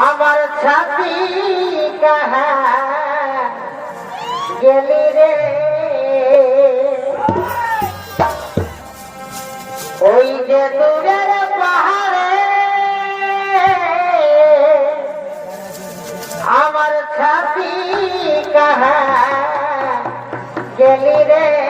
আমার ছাতি কাহা গেলি রে? ওই যে পাহাড়ে আমার ছাতি কাহা গেলি রে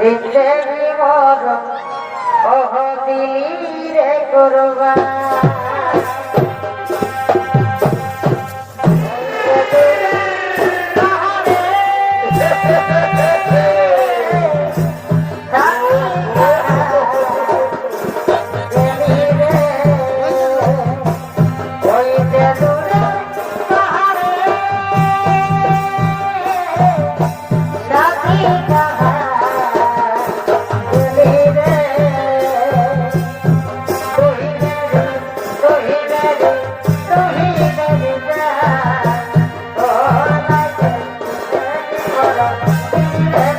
জিন্দেগি মর ওহ দিলি রে কুরবান। É